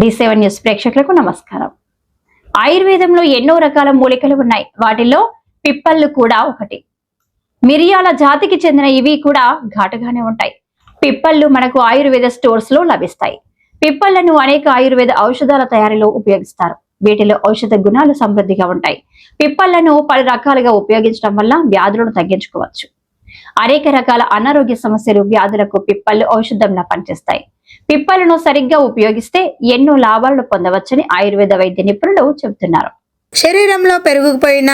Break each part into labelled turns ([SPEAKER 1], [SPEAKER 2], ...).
[SPEAKER 1] D seven news ప్రేక్షకులకు నమస్కారం. ఆయుర్వేదంలో ఎన్నో రకాల మూలికలు ఉన్నాయి. వాటిల్లో పిప్పళ్ళు కూడా ఒకటి. మిరియాల జాతికి చెందిన ఇవి కూడా ఘాటుగానే ఉంటాయి. పిప్పళ్ళు మనకు ఆయుర్వేద స్టోర్స్లో లభిస్తాయి. పిప్పళ్ళను అనేక ఆయుర్వేద ఔషధాల తయారీలో ఉపయోగిస్తారు. వీటిలో ఔషధ గుణాలు సమృద్ధిగా ఉంటాయి. పిప్పళ్ళను పలు రకాలుగా ఉపయోగించడం వల్ల వ్యాధులను తగ్గించుకోవచ్చు. అనేక రకాల అనారోగ్య సమస్యలు వ్యాధులకు పిప్పళ్ళు ఔషధంలా పనిచేస్తాయి. పిప్పలను సరిగ్గా ఉపయోగిస్తే ఎన్నో లాభాలను పొందవచ్చని ఆయుర్వేద వైద్య నిపుణులు చెబుతున్నారు.
[SPEAKER 2] శరీరంలో పెరుగుపోయిన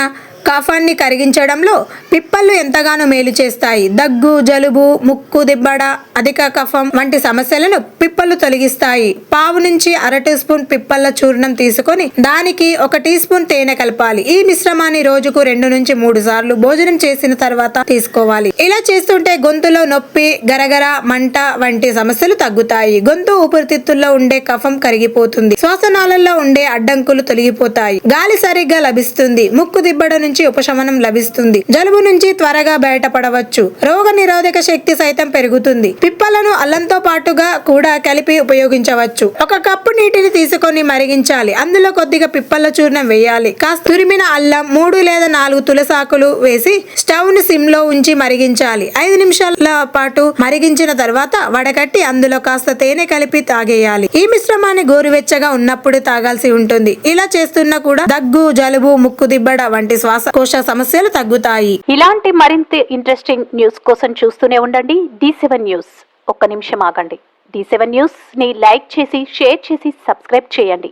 [SPEAKER 2] కఫాన్ని కరిగించడంలో పిప్పళ్ళు ఎంతగానో మేలు చేస్తాయి. దగ్గు జలుబు ముక్కు దిబ్బడ అధిక కఫం వంటి సమస్యలను పిప్పళ్ళు తొలగిస్తాయి. పావు నుంచి అర టీ స్పూన్ పిప్పళ్ళ చూర్ణం తీసుకొని దానికి ఒక టీ స్పూన్ తేనె కలపాలి. ఈ మిశ్రమాన్ని రోజుకు రెండు నుంచి మూడు సార్లు భోజనం చేసిన తర్వాత తీసుకోవాలి. ఇలా చేస్తుంటే గొంతులో నొప్పి గరగర మంట వంటి సమస్యలు తగ్గుతాయి. గొంతు ఊపిరితిత్తుల్లో ఉండే కఫం కరిగిపోతుంది. శ్వాసనాళల్లో ఉండే అడ్డంకులు తొలగిపోతాయి. గాలి సరిగ్గా లభిస్తుంది. ముక్కు దిబ్బడ నుంచి ఉపశమనం లభిస్తుంది. జలుబు నుంచి త్వరగా బయటపడవచ్చు. రోగ నిరోధక శక్తి సైతం పెరుగుతుంది. పిప్పలను అల్లంతో పాటుగా కూడా కలిపి ఉపయోగించవచ్చు. ఒక కప్పు నీటిని తీసుకొని మరిగించాలి. అందులో కొద్దిగా పిప్పల చూర్ణం వేయాలి. కాస్త తురిమిన అల్లం మూడు లేదా నాలుగు తులసాకులు వేసి స్టవ్ని సిమ్లో ఉంచి మరిగించాలి. ఐదు నిమిషాల పాటు మరిగించిన తర్వాత వడకట్టి అందులో కాస్త తేనె కలిపి తాగేయాలి. ఈ మిశ్రమాన్ని గోరువెచ్చగా ఉన్నప్పుడు తాగాల్సి ఉంటుంది. ఇలా చేస్తున్నా కూడా దగ్గు జలుబు ముక్కు దిబ్బడ వంటి శ్వాస శ్వాసకోశ సమస్యలు తగ్గుతాయి.
[SPEAKER 3] ఇలాంటి మరింత ఇంట్రెస్టింగ్ న్యూస్ కోసం చూస్తూనే ఉండండి. డి సెవెన్ న్యూస్ ఒక్క నిమిషం ఆగండి. డి సెవెన్ న్యూస్ని లైక్ చేసి షేర్ చేసి సబ్స్క్రైబ్ చేయండి.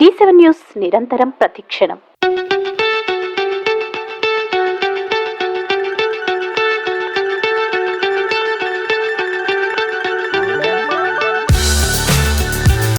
[SPEAKER 3] డి సెవెన్ న్యూస్ నిరంతరం ప్రతిక్షణం.